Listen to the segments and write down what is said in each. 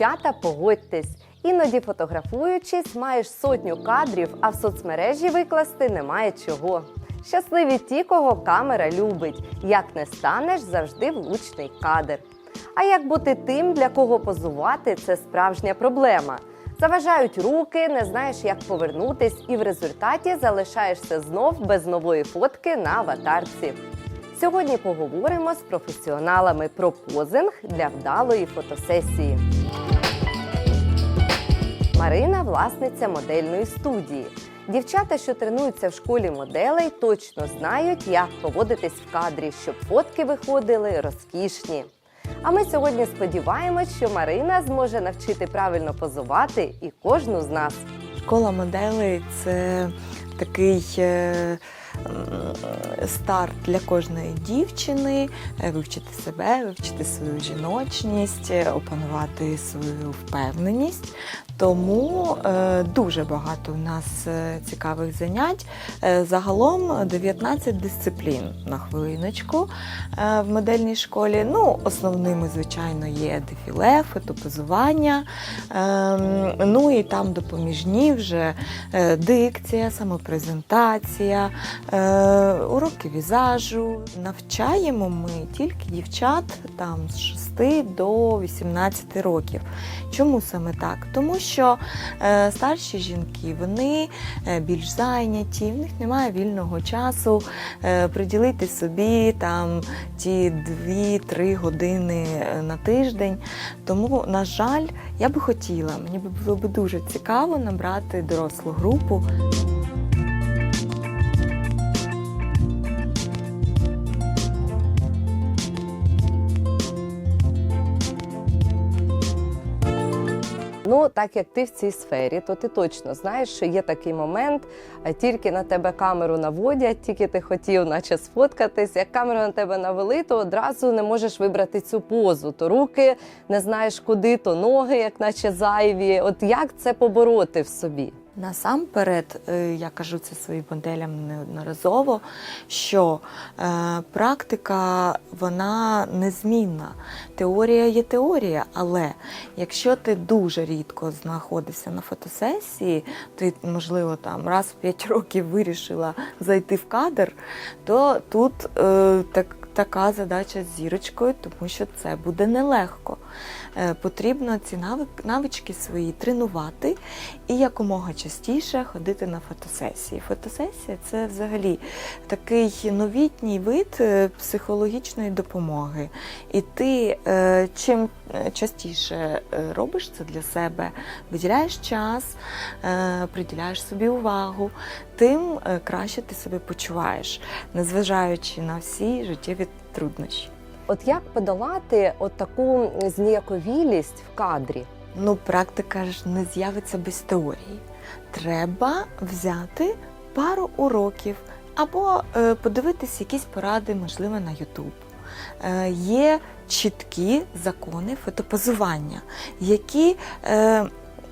Дівчата, погодьтесь, іноді фотографуючись, маєш сотню кадрів, а в соцмережі викласти немає чого. Щасливі ті, кого камера любить. Як не станеш, завжди влучний кадр. А як бути тим, для кого позувати, це справжня проблема. Заважають руки, не знаєш, як повернутись, і в результаті залишаєшся знов без нової фотки на аватарці. Сьогодні поговоримо з професіоналами про позинг для вдалої фотосесії. Марина власниця модельної студії. Дівчата, що тренуються в школі моделей, точно знають, як поводитись в кадрі, щоб фотки виходили розкішні. А ми сьогодні сподіваємось, що Марина зможе навчити правильно позувати і кожну з нас. Школа моделей це такий е, старт для кожної дівчини е, вивчити себе, вивчити свою жіночність, е, опанувати свою впевненість. Тому е, дуже багато у нас е, цікавих занять. Е, загалом 19 дисциплін на хвилиночку е, в модельній школі. Ну, основними, звичайно, є дефіле, фотопозування. Ем, ну і там допоміжні вже е, дикція, самопрезентація, е, уроки візажу. Навчаємо ми тільки дівчат там з 6 до 18 років. Чому саме так? Тому що е, старші жінки вони е, більш зайняті, в них немає вільного часу приділити собі там ті 2-3 години на тиждень. Тому, на жаль, я би хотіла, мені було б дуже цікаво набрати дорослу групу. Ну, так як ти в цій сфері, то ти точно знаєш, що є такий момент, тільки на тебе камеру наводять, тільки ти хотів, наче сфоткатись. Як камеру на тебе навели, то одразу не можеш вибрати цю позу. То руки не знаєш куди, то ноги, як наче зайві. От як це побороти в собі? Насамперед, е, я кажу це своїм моделям неодноразово, що е, практика вона незмінна. Теорія є теорія, але якщо ти дуже рідко знаходишся на фотосесії, ти, можливо, там раз в 5 років вирішила зайти в кадр, то тут е, так, така задача з зірочкою, тому що це буде нелегко. Е, потрібно ці навички свої тренувати і якомога частіше ходити на фотосесії. Фотосесія це взагалі такий новітній вид е, психологічної допомоги. І ти е, чим частіше робиш це для себе, виділяєш час, приділяєш собі увагу, тим краще ти себе почуваєш, незважаючи на всі життєві труднощі. От як подолати от таку зніяковілість в кадрі? Ну, практика ж не з'явиться без теорії. Треба взяти пару уроків або е, подивитись якісь поради, можливо, на YouTube. Е, є чіткі закони фотопозування, які, е,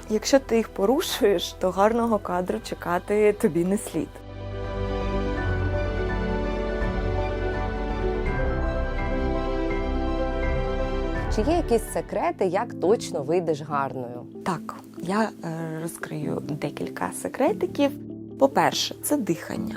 якщо ти їх порушуєш, то гарного кадру чекати тобі не слід. Чи є якісь секрети, як точно вийдеш гарною? Так, я е, розкрию декілька секретиків. По-перше, це дихання.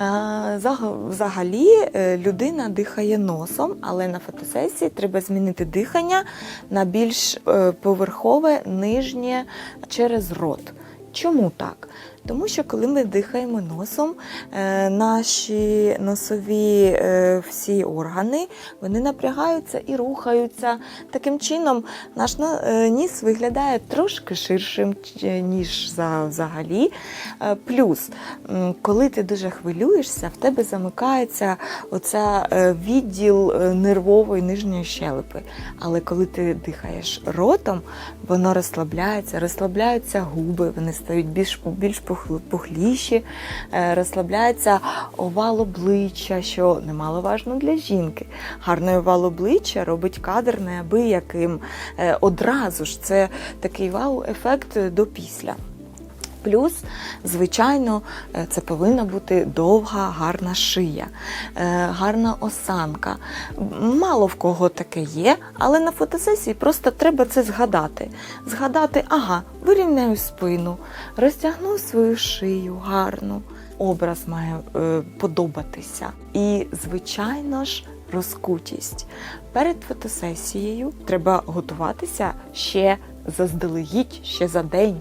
Е, Взагалі е, людина дихає носом, але на фотосесії треба змінити дихання на більш поверхове, нижнє через рот. Чому так? Тому що коли ми дихаємо носом, е, наші носові е, всі органи вони напрягаються і рухаються. Таким чином, наш е, ніс виглядає трошки ширшим, ніж взагалі. Плюс, коли ти дуже хвилюєшся, в тебе замикається оця відділ нервової нижньої щелепи. Але коли ти дихаєш ротом, воно розслабляється, розслабляються губи, вони стають більш, більш пухліші, е, розслабляється овал обличчя, що немаловажно для жінки. Гарний овал обличчя робить кадр неабияким. Е, Одразу ж це такий вау-ефект до після. Плюс, звичайно, е, це повинна бути довга, гарна шия, е, гарна осанка. Мало в кого таке є, але на фотосесії просто треба це згадати. Згадати, ага, вирівняю спину, розтягну свою шию гарну. Образ має е, подобатися. І, звичайно ж, розкутість. Перед фотосесією треба готуватися ще заздалегідь, ще за день.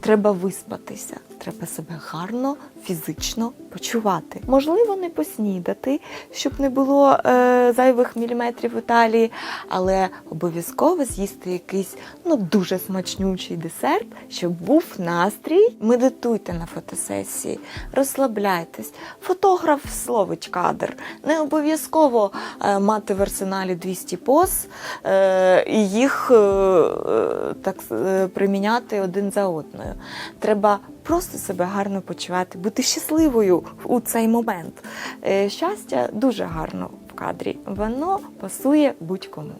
Треба виспатися, треба себе гарно фізично почувати. Можливо, не поснідати, щоб не було е, зайвих міліметрів у талії, але обов'язково з'їсти якийсь ну дуже смачнючий десерт, щоб був настрій. Медитуйте на фотосесії, розслабляйтесь. Фотограф словить кадр. Не обов'язково е, мати в арсеналі 200 поз е, і їх е, так е, приміняти один за одною. Треба просто себе гарно почувати, бути щасливою у цей момент. Е, Щастя дуже гарно в кадрі. Воно пасує будь-кому.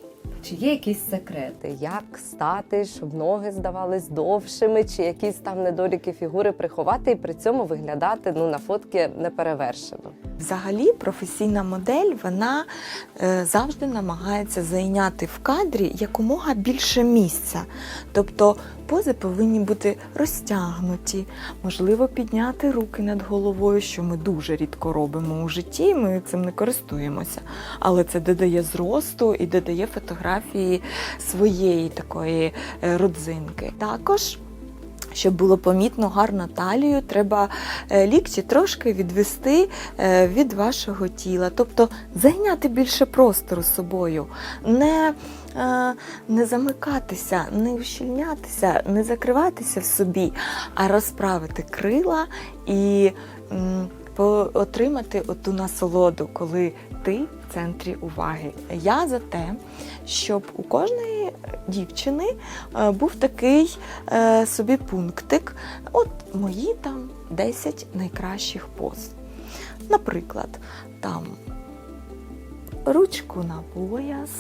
Чи є якісь секрети, як стати, щоб ноги здавались довшими, чи якісь там недоліки фігури приховати і при цьому виглядати ну на фотки неперевершено? Взагалі, професійна модель вона е, завжди намагається зайняти в кадрі якомога більше місця. Тобто пози повинні бути розтягнуті, можливо, підняти руки над головою, що ми дуже рідко робимо у житті. Ми цим не користуємося. Але це додає зросту і додає фотографії своєї такої е, родзинки. Також. Щоб було помітно гарно талію, треба е, лікті трошки відвести е, від вашого тіла, тобто зайняти більше простору собою, не, е, не замикатися, не ущільнятися, не закриватися в собі, а розправити крила і отримати оту насолоду, коли ти в центрі уваги. Я за те, щоб у кожної дівчини е, був такий е, собі пунктик. От мої там 10 найкращих поз. Наприклад, там ручку на пояс,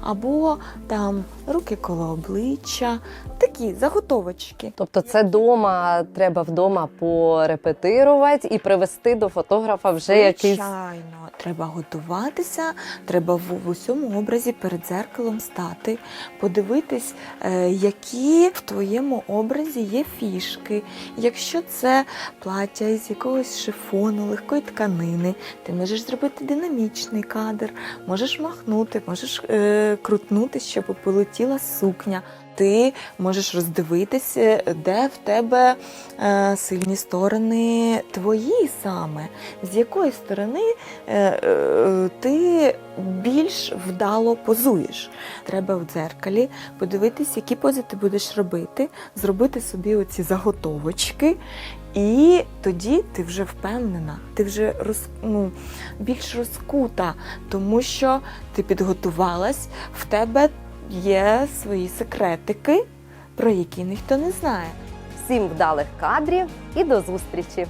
або там руки коло обличчя, такі заготовочки. Тобто, це дома треба вдома порепетирувати і привести до фотографа вже якийсь Звичайно, треба готуватися, треба в, в усьому образі перед дзеркалом стати, подивитись, е, які в твоєму образі є фішки. Якщо це плаття із якогось шифону, легкої тканини, ти можеш зробити динамічний кадр, можеш махнути, можеш е, крутнути, щоб полетіла сукня. Ти можеш роздивитися, де в тебе е, сильні сторони твої саме, з якої сторони е, е, ти більш вдало позуєш. Треба в дзеркалі подивитись, які пози ти будеш робити, зробити собі оці заготовочки. І тоді ти вже впевнена, ти вже роз, ну, більш розкута, тому що ти підготувалась, в тебе є свої секретики, про які ніхто не знає. всім вдалих кадрів і до зустрічі!